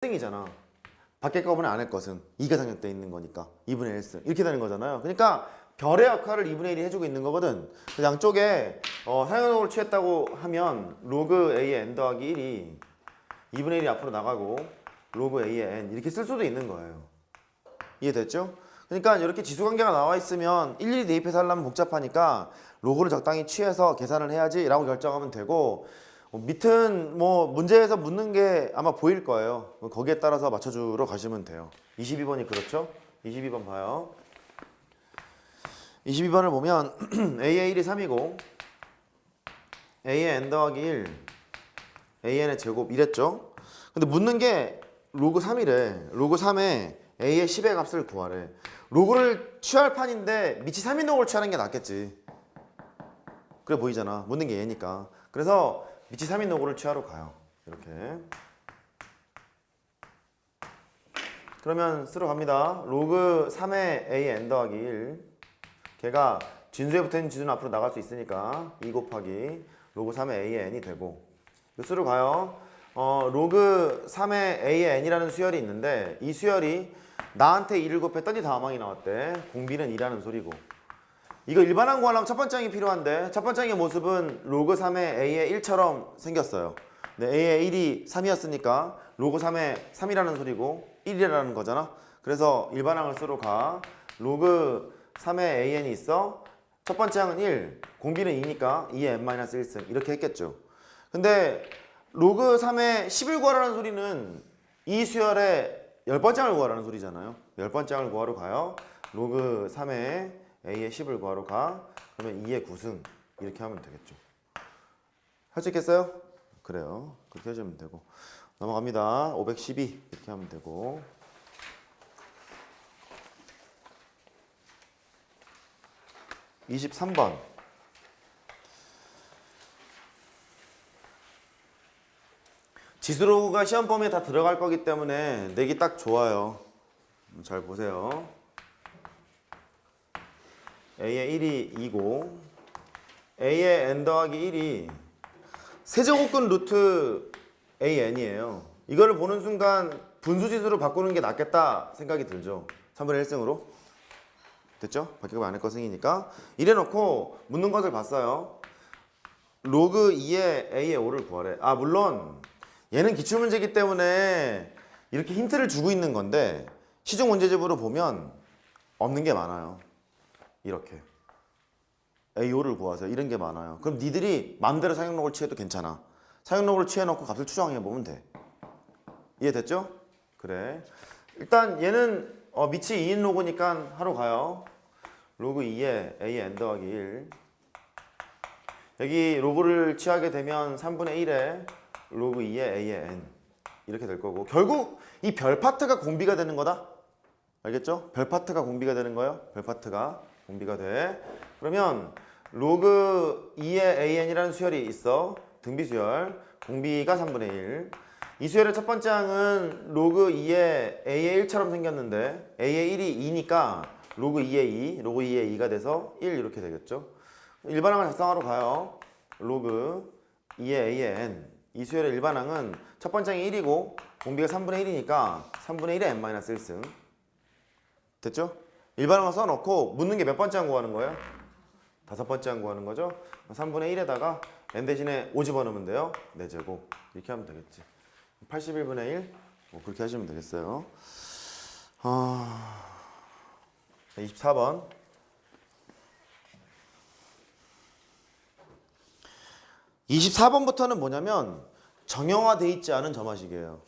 1승이잖아. 밖에 거분의 안에 것은 2가 상역돼 있는 거니까 2분의 1승 이렇게 되는 거잖아요. 그러니까 별의 역할을 2분의 1이 해주고 있는 거거든. 그 양쪽에 어, 사용력을 취했다고 하면 로그 a의 n 더하기 1이 2분의 1이 앞으로 나가고 로그 a의 n 이렇게 쓸 수도 있는 거예요. 이해됐죠? 그러니까 이렇게 지수관계가 나와 있으면 일일이 대입해서 하려면 복잡하니까 로그를 적당히 취해서 계산을 해야지 라고 결정하면 되고 어, 밑은 뭐 문제에서 묻는 게 아마 보일 거예요. 거기에 따라서 맞춰주러 가시면 돼요. 22번이 그렇죠? 22번 봐요. 22번을 보면 a의 1이 3이고 a의 n 더하기 1 an의 제곱 이랬죠? 근데 묻는 게 로그 3이래. 로그 3에 a의 10의 값을 구하래. 로그를 취할 판인데 밑이 3인 놈을 취하는 게 낫겠지. 그래 보이잖아. 묻는 게 얘니까. 그래서 밑이 3인 로그를 취하러 가요. 이렇게. 그러면 쓰러 갑니다. 로그 3의 a n 더하기 1. 걔가 진수에 붙어있는 지수는 앞으로 나갈 수 있으니까 2 곱하기 로그 3의 a의 n이 되고 이거 쓰러 가요. 어, 로그 3의 a의 n이라는 수열이 있는데 이 수열이 나한테 2를 곱했더니 다음항이 나왔대. 공비는 2라는 소리고. 이거 일반항 구하려면 첫 번째 항이 필요한데 첫 번째 항의 모습은 로그 3의 a의 1처럼 생겼어요. 네, a의 1이 3이었으니까 로그 3의 3이라는 소리고 1이라는 거잖아. 그래서 일반항을 쓰러 가. 로그 3의 an이 있어. 첫 번째 항은 1, 공비는 2니까 2의 n-1승 이렇게 했겠죠. 근데 로그 3의 10을 구하라는 소리는 이 수열의 열 번째 항을 구하라는 소리잖아요. 열 번째 항을 구하러 가요. 로그 3의 a의 10을 구하러 가. 그러면 2의 9승 이렇게 하면 되겠죠. 할 수 있겠어요? 그래요. 그렇게 해주면 되고 넘어갑니다. 512 이렇게 하면 되고 23번 지수로가 시험 범위에 다 들어갈 거기 때문에 내기 딱 좋아요. 잘 보세요. A의 1이 2고 a의 n 더하기 1이 세제곱근 루트 an이에요. 이거를 보는 순간 분수지수로 바꾸는 게 낫겠다 생각이 들죠. 3분의 1승으로. 됐죠? 바뀌고 안할 것승이니까 이래놓고 묻는 것을 봤어요. 로그 2의 a의 5를 구하래. 아 물론 얘는 기출문제이기 때문에 이렇게 힌트를 주고 있는 건데 시중 문제집으로 보면 없는 게 많아요. 이렇게 A5를 구하세요. 이런 게 많아요. 그럼 니들이 마음대로 사용록을 취해도 괜찮아. 사용록을 취해놓고 값을 추정해 보면 돼. 이해됐죠? 그래. 일단 얘는 어, 밑이 2인 로그니까 하러 가요. 로그 2에 a n 더하기 1. 여기 로그를 취하게 되면 3분의 1에 로그 2의 a의 이렇게 될 거고 결국 이 별 파트가 공비가 되는 거다. 알겠죠? 별 파트가 공비가 되는 거예요. 별 파트가 공비가 돼. 그러면 로그 2의 an이라는 수열이 있어. 등비 수열. 공비가 3분의 1. 이 수열의 첫 번째 항은 로그 2의 a의 1처럼 생겼는데 a의 1이 2니까 로그 2의 2, 로그 2의 2가 돼서 1 이렇게 되겠죠. 일반항을 작성하러 가요. 로그 2의 a의 n. 이 수열의 일반항은 첫 번째 항이 1이고 공비가 3분의 1이니까 3분의 1의 n-1승. 됐죠? 일반항을 써놓고 묻는 게 몇 번째 항 구 하는 거예요? 다섯 번째 항 구 하는 거죠? 3분의 1에다가 n 대신에 5 집어넣으면 돼요. 4제곱. 이렇게 하면 되겠지. 81분의 1? 뭐 그렇게 하시면 되겠어요. 아... 24번. 이십사 번부터는 뭐냐면 정형화돼 있지 않은 점화식이에요.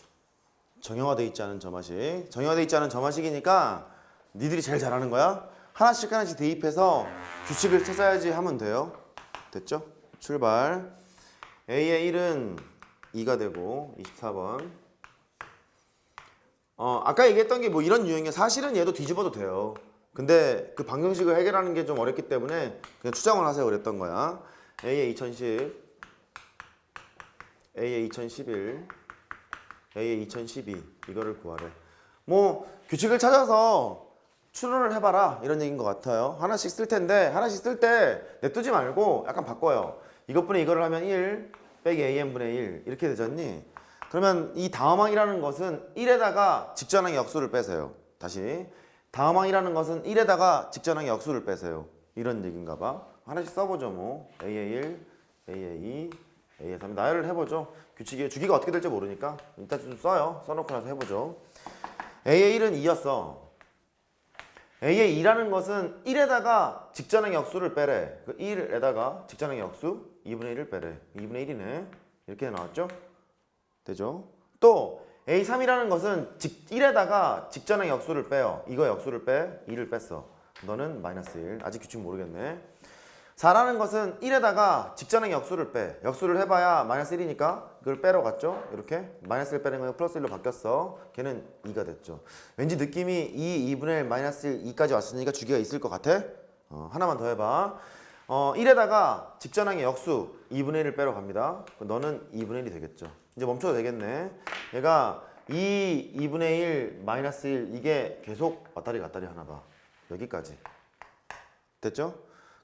정형화돼 있지 않은 점화식. 정형화돼 있지 않은 점화식이니까 니들이 제일 잘하는 거야. 하나씩 하나씩 대입해서 규칙을 찾아야지 하면 돼요. 됐죠? 출발. A의 1은 2가 되고 24번. 어, 아까 얘기했던 게 뭐 이런 유형이야. 사실은 얘도 뒤집어도 돼요. 근데 그 방정식을 해결하는 게 좀 어렵기 때문에 그냥 추정을 하세요 그랬던 거야. A의 2010, A의 2011, A의 2012 이거를 구하래. 뭐 규칙을 찾아서 추론을 해봐라 이런 얘기인 것 같아요. 하나씩 쓸 텐데 하나씩 쓸 때 냅두지 말고 약간 바꿔요. 이것분의 이거를 하면 1 빼기 AN분의 1 이렇게 되잖니? 그러면 이 다음항이라는 것은 1에다가 직전항의 역수를 빼세요. 다시 다음항이라는 것은 1에다가 직전항의 역수를 빼세요. 이런 얘기인가 봐. 하나씩 써보죠 뭐. A의 1, A의 2, A의 3 나열을 해보죠. 규칙이 주기가 어떻게 될지 모르니까 일단 좀 써요. 써놓고 나서 해보죠. A의 1은 2였어. A의 2라는 것은 1에다가 직전항의 역수를 빼래. 그 1에다가 직전항의 역수 2분의 1을 빼래. 2분의 1이네. 이렇게 나왔죠? 되죠? 또 A3이라는 것은 직, 1에다가 직전의 역수를 빼요. 이거 역수를 빼, 2를 뺐어. 너는 마이너스 1. 아직 규칙 모르겠네. 4라는 것은 1에다가 직전의 역수를 빼. 역수를 해봐야 마이너스 1이니까 그걸 빼러 갔죠? 이렇게 마이너스 1 빼는 거는 플러스 1로 바뀌었어. 걔는 2가 됐죠. 왠지 느낌이 2, 2분의 1, 마이너스 1, 2까지 왔으니까 주기가 있을 것 같아? 어, 하나만 더 해봐. 어, 1에다가 직전항의 역수 2분의 1을 빼러 갑니다. 그럼 너는 2분의 1이 되겠죠. 이제 멈춰도 되겠네. 얘가 2, 2분의 1, 마이너스 1 이게 계속 왔다리 갔다리 하나 봐. 여기까지. 됐죠?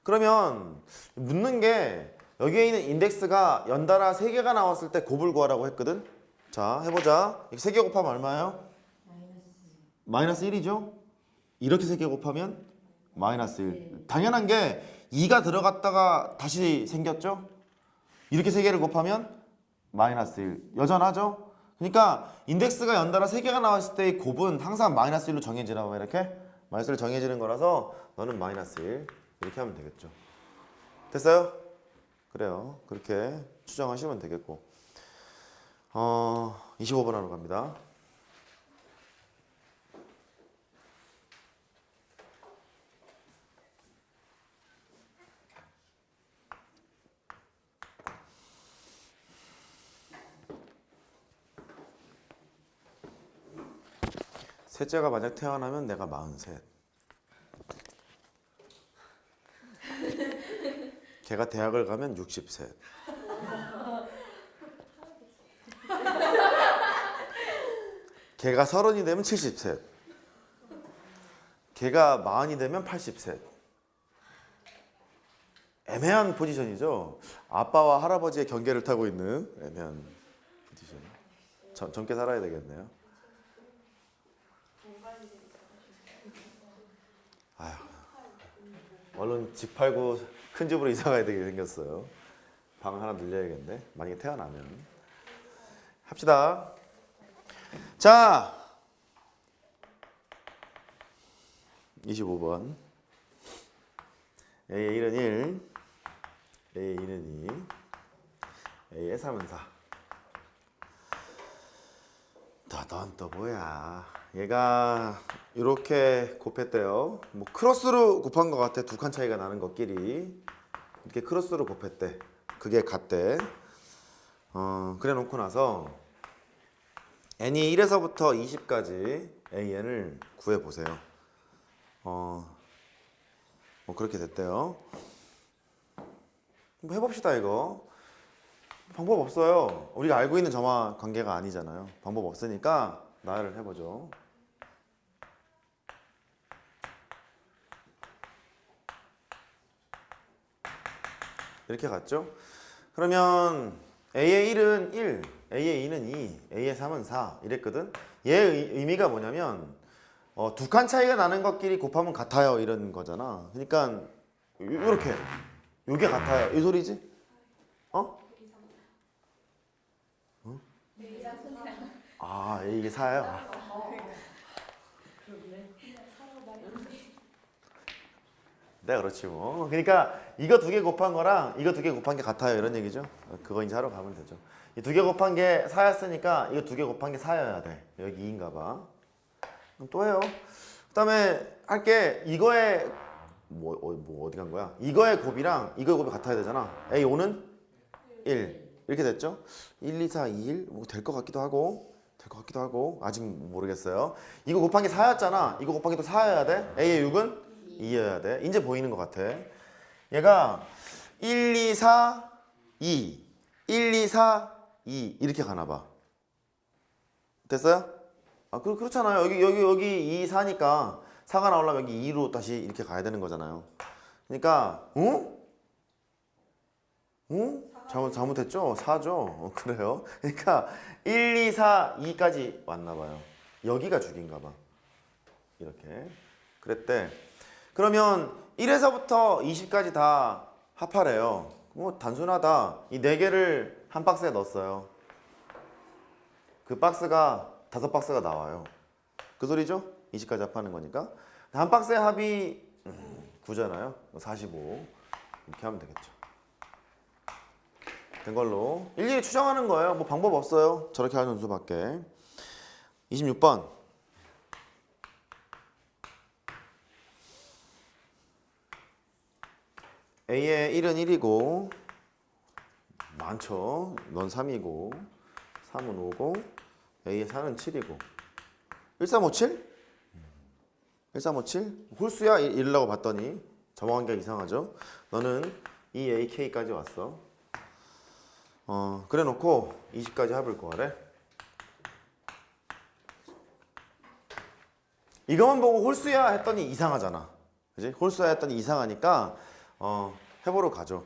그러면 묻는 게 여기에 있는 인덱스가 연달아 3개가 나왔을 때 곱을 구하라고 했거든. 자, 해보자. 이렇게 3개 곱하면 얼마예요? 마이너스 1이죠? 이렇게 3개 곱하면 마이너스 1. 당연한 게 2가 들어갔다가 다시 생겼죠? 이렇게 3개를 곱하면 마이너스 1. 여전하죠? 그러니까 인덱스가 연달아 3개가 나왔을 때의 곱은 항상 마이너스 1로 정해지라고 이렇게 마이너스 1로 정해지는 거라서 너는 마이너스 1 이렇게 하면 되겠죠. 됐어요? 그래요. 그렇게 추정하시면 되겠고 어, 25번 하러 갑니다. 셋째가 만약 태어나면 내가 43. 걔가 대학을 가면 60세. 걔가 서른이 되면 70세. 걔가 마흔이 되면 80세. 애매한 포지션이죠. 아빠와 할아버지의 경계를 타고 있는 애매한 포지션. 젊, 젊게 살아야 되겠네요. 얼른 집 팔고 큰 집으로 이사 가야 되게 생겼어요. 방 하나 늘려야겠네. 만약에 태어나면. 합시다. 자. 25번. A의 1은 1. A의 2는 2. A의 3은 4. 너넌 또 뭐야? 얘가 이렇게 곱했대요. 뭐 크로스로 곱한 것 같아. 두 칸 차이가 나는 것끼리 이렇게 크로스로 곱했대. 그게 같대. 어, 그래 놓고 나서 n이 1에서부터 20까지 an을 구해 보세요. 어, 뭐 그렇게 됐대요. 뭐 해봅시다 이거. 방법 없어요. 우리가 알고 있는 점화 관계가 아니잖아요. 방법 없으니까 나열을 해보죠. 이렇게 갔죠? 그러면 A의 1은 1, A의 2는 2, A의 3은 4 이랬거든? 얘의 의미가 뭐냐면 어, 두 칸 차이가 나는 것끼리 곱하면 같아요 이런 거잖아. 그러니까 이렇게 요게 같아요. 이 소리지? 어? 아 이게 4예요? 네 그렇지 뭐. 그러니까 이거 두 개 곱한 거랑 이거 두 개 곱한 게 같아요. 이런 얘기죠. 어, 그거 이제 하러 가면 되죠. 이 두 개 곱한 게 4였으니까 이거 두 개 곱한 게 4여야 돼. 여기 2인가 봐. 그럼 또 해요. 그 다음에 할게 이거의 뭐, 어, 뭐 어디 간 거야? 이거의 곱이랑 이거의 곱이 같아야 되잖아. A5는 1 이렇게 됐죠? 1, 2, 4, 2, 1 뭐 될 것 같기도 하고 될 것 같기도 하고. 아직 모르겠어요. 이거 곱한 게 4였잖아. 이거 곱한 게 또 4여야 돼. A의 6은 2여야 돼. 이제 보이는 것 같아. 얘가 1, 2, 4, 2. 1, 2, 4, 2. 이렇게 가나 봐. 됐어요? 아, 그, 그렇잖아요. 여기, 여기, 여기 2, 4니까 4가 나오려면 여기 2로 다시 이렇게 가야 되는 거잖아요. 그러니까, 응? 응? 잘못, 잘못했죠? 4죠? 어, 그래요? 그러니까 1, 2, 4, 2까지 왔나 봐요. 여기가 죽인가 봐. 이렇게. 그랬대. 그러면 1에서부터 20까지 다 합하래요. 뭐 단순하다. 이네 개를 한 박스에 넣었어요. 그 박스가 다섯 박스가 나와요. 그 소리죠? 20까지 합하는 거니까. 한 박스의 합이 음, 9잖아요. 45. 이렇게 하면 되겠죠. 된 걸로 일일이 추정하는 거예요. 뭐 방법 없어요. 저렇게 하는 수밖에. 26번. A의 1은 1이고 많죠. 넌 3이고 3은 5고 A의 4는 7이고 1357? 1357? 홀수야 이러려고 봤더니 게 이상하죠. 너는 이 AK까지 왔어. 어, 그래 놓고 20까지 합을 구하래. 이것만 보고 홀수야 했더니 이상하잖아. 그지? 홀수야 했더니 이상하니까 어, 해보러 가죠.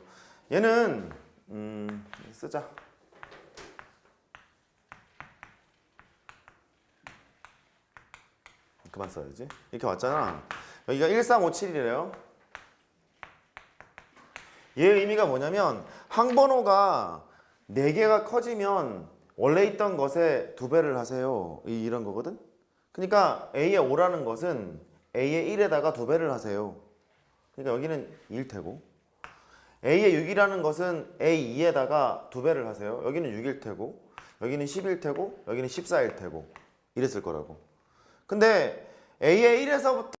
얘는 음, 쓰자. 그만 써야지. 이렇게 왔잖아. 여기가 1357이래요. 얘 의미가 뭐냐면 항번호가 4개가 커지면 원래 있던 것에 두 배를 하세요. 이- 이런 거거든. 그러니까 A의 5라는 것은 A의 1에다가 두 배를 하세요. 그러니까 여기는 1 테고 A의 6이라는 것은 A 2에다가 두 배를 하세요. 여기는 6일 테고 여기는 10일 테고 여기는 14일 테고 이랬을 거라고. 근데 A의 1에서부터